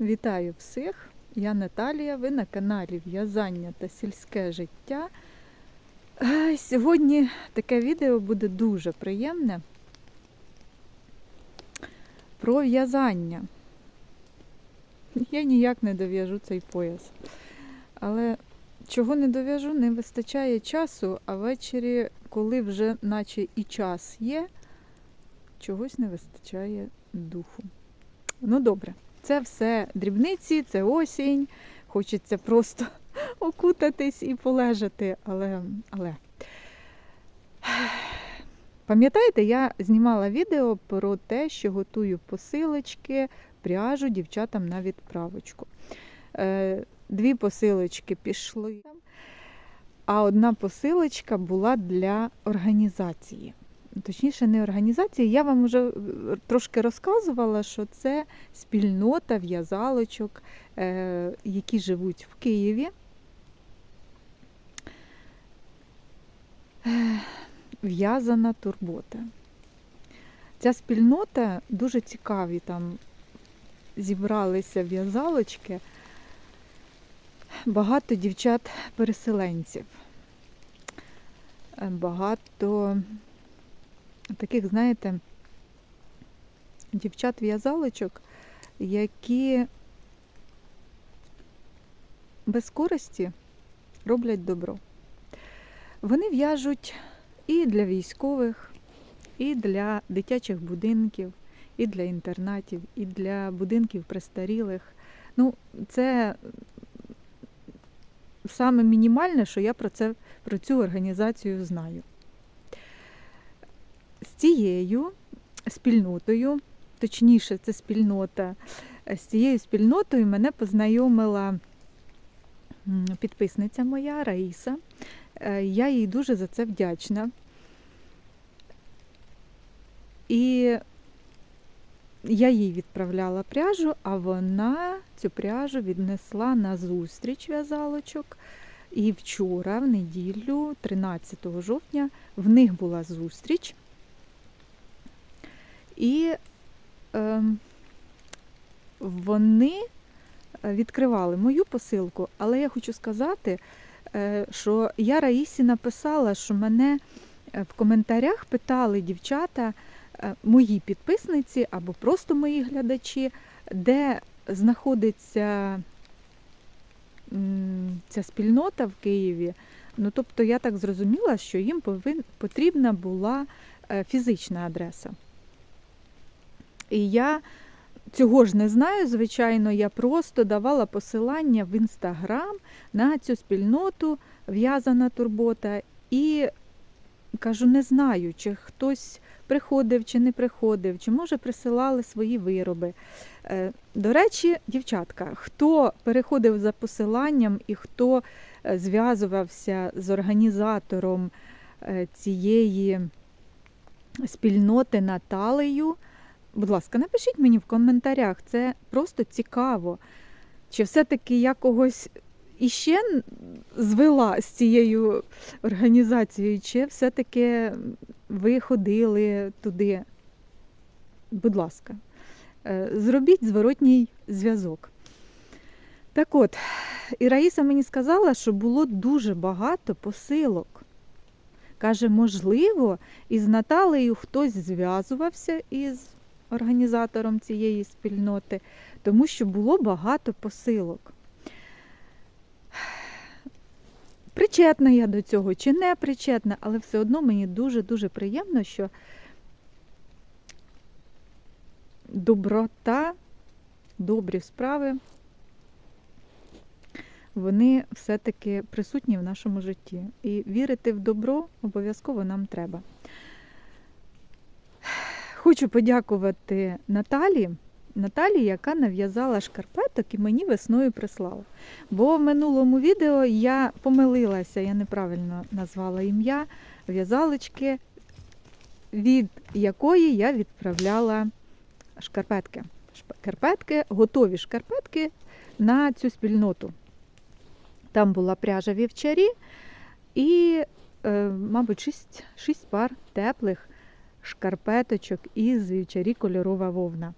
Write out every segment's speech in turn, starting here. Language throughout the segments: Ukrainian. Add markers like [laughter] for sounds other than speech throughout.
Вітаю всіх! Я Наталія, ви на каналі В'язання та сільське життя. Е, Сьогодні таке відео буде дуже приємне про в'язання. Я ніяк не дов'яжу цей пояс. Але чого не дов'яжу, не вистачає часу, а ввечері, коли вже наче і час є, чогось не вистачає духу. Ну добре. Це все дрібниці, це осінь. Хочеться просто [laughs] окутатись і полежати. Але, але. Пам'ятаєте, я знімала відео про те, що готую посилочки, пряжу дівчатам на відправочку. Е, Дві посилочки пішли, а одна посилочка була для організації. Точніше, не організації. Я вам вже трошки розказувала, що це спільнота в'язалочок, е, які живуть в Києві. Е, В'язана турбота. Ця спільнота дуже цікаві там зібралися в'язалочки, багато дівчат-переселенців, е, багато таких, знаєте, дівчат-в'язалочок, які без користі роблять добро. Вони в'яжуть і для військових, і для дитячих будинків, і для інтернатів, і для будинків престарілих. Ну, це саме мінімальне, що я про це про цю організацію знаю з цією спільнотою, точніше, це спільнота, з цією спільнотою мене познайомила підписниця моя Раїса. Е, Я їй дуже за це вдячна. І я їй відправляла пряжу, а вона цю пряжу віднесла на зустріч в'язалочок. І вчора, в неділю, 13 жовтня, в них була зустріч. І е, вони відкривали мою посилку, але я хочу сказати, е, що я Раїсі написала, що мене в коментарях питали дівчата, е, мої підписниці або просто мої глядачі, де знаходиться м, ця спільнота в Києві. Ну, тобто я так зрозуміла, що їм повин, потрібна була е, фізична адреса. І я цього ж не знаю, звичайно, я просто давала посилання в інстаграм на цю спільноту в'язана турбота. І кажу, не знаю, чи хтось приходив, чи не приходив, чи може присилали свої вироби. Е, До речі, дівчатка, хто переходив за посиланням і хто е, зв'язувався з організатором е, цієї спільноти Наталею, Будь ласка, напишіть мені в коментарях, це просто цікаво. Чи все-таки я когось іще звела з цією організацією, чи все-таки ви ходили туди? Будь ласка, е, зробіть зворотній зв'язок. Так от, і Раїса мені сказала, що було дуже багато посилок. Каже, можливо, із Наталею хтось зв'язувався із організатором цієї спільноти, тому що було багато посилок. Причетна я до цього чи не причетна, але все одно мені дуже-дуже приємно, що доброта, добрі справи, вони все-таки присутні в нашому житті. І вірити в добро обов'язково нам треба. Хочу подякувати Наталі, Наталі, яка нав'язала шкарпеток і мені весною прислала. Бо в минулому відео я помилилася, я неправильно назвала ім'я в'язалочки, від якої я відправляла шкарпетки. Шкарпетки, готові шкарпетки на цю спільноту. Там була пряжа вівчарі і, е, мабуть, шість, шість пар теплих шкарпеточок із вівчарі кольорова вовна.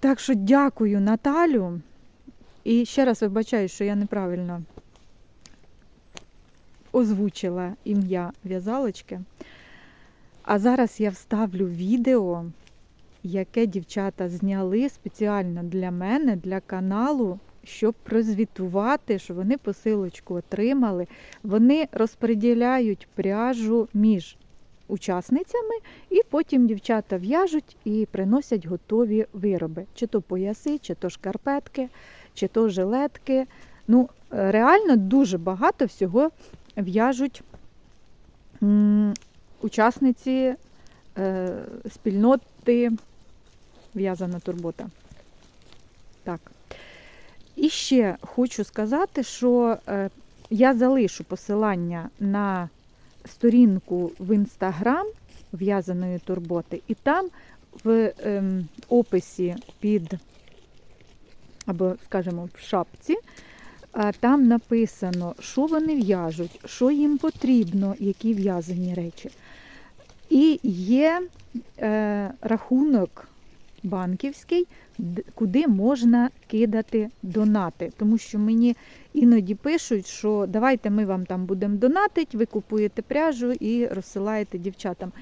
Так що дякую Наталю. І ще раз вибачаю, що я неправильно озвучила ім'я в'язалочки. А зараз я вставлю відео, яке дівчата зняли спеціально для мене, для каналу, щоб прозвітувати, що вони посилочку отримали. Вони розподіляють пряжу між учасницями, і потім дівчата в'яжуть і приносять готові вироби. Чи то пояси, чи то шкарпетки, чи то жилетки. Ну, е, реально дуже багато всього в'яжуть учасниці е, спільноти в'язана турбота. Так. І ще хочу сказати, що е, я залишу посилання на сторінку в інстаграм в'язаної турботи, і там в ем, описі під, або, скажімо, в шапці, а, там написано, що вони в'яжуть, що їм потрібно, які в'язані речі. І є е, рахунок банківський, куди можна кидати донати. Тому що мені іноді пишуть, що давайте ми вам там будемо донатити, ви купуєте пряжу і розсилаєте дівчатам.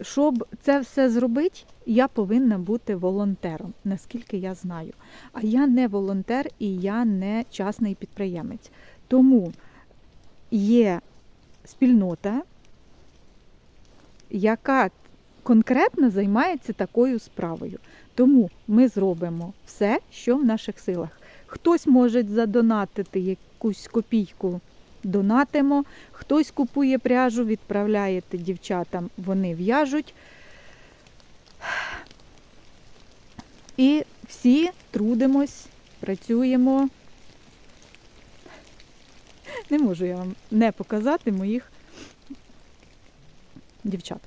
Щоб це все зробити, я повинна бути волонтером, наскільки я знаю. А я не волонтер і я не частний підприємець. Тому є спільнота, яка конкретно займається такою справою. Тому ми зробимо все, що в наших силах. Хтось може задонатити якусь копійку, донатимо, хтось купує пряжу, відправляєте дівчатам, вони в'яжуть. І всі трудимось, працюємо. Не можу я вам не показати моїх дівчат.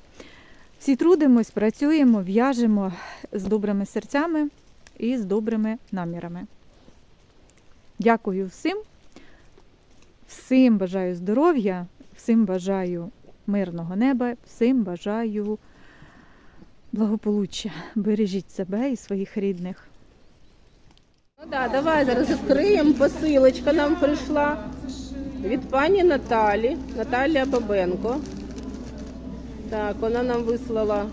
Всі трудимось, працюємо, в'яжемо з добрими серцями і з добрими намірами. Дякую всім. Всім бажаю здоров'я, всім бажаю мирного неба, всім бажаю благополуччя. Бережіть себе і своїх рідних. Ну да, давай зараз відкриємо. Посилочка нам прийшла від пані Наталі, Наталія Бабенко. Так, вона нам вислала.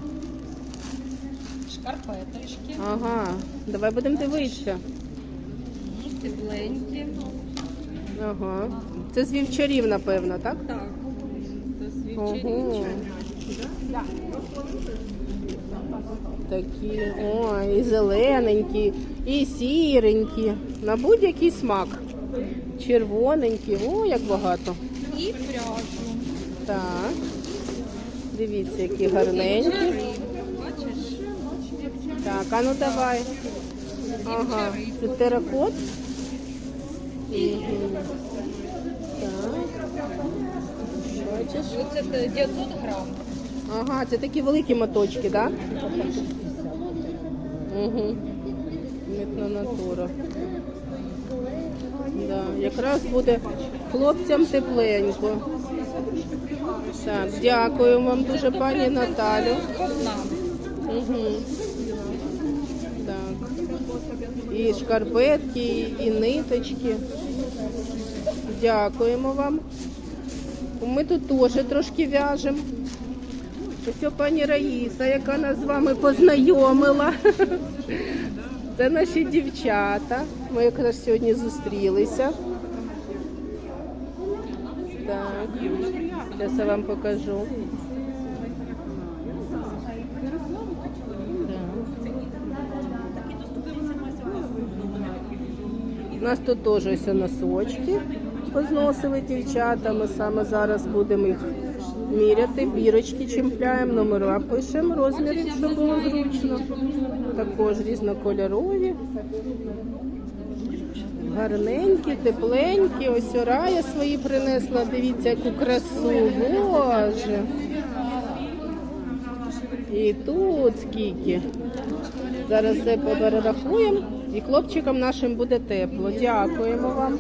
Шкарпеточки, Ага, давай будемо дивитися. тепленькі. Ага. Це з вівчарів, напевно, так? Так. Це Ого. свічерівча. Такі, о, і зелененькі, і сіренькі. На будь-який смак. Червоненькі, о, як багато. І пряжу. Так. Дивіться, які гарненькі. Так, а ну давай. Ага, це теракот. Так. Оце 900 грам. Ага, це такі великі моточки, так? Да? Угу. Митна натура. Да, якраз буде хлопцям тепленько. Так, дякую вам дуже, пані Наталю. Угу. Так. І шкарпетки, і ниточки. Дякуємо вам. Ми тут теж трошки в'яжемо. Ось пані Раїса, яка нас з вами познайомила. Це наші дівчата. Ми якраз сьогодні зустрілися. Так, зараз я вам покажу. У нас тут теж ось носочки позносили дівчата. Ми саме зараз будемо їх міряти, бірочки чіпляємо, номера пишемо, розміри, щоб було зручно. Також різнокольорові. Гарненькі, тепленькі. Ось Орая свої принесла. Дивіться, яку красу. Боже. І тут скільки. Зараз все перерахуємо і хлопчикам нашим буде тепло. Дякуємо вам.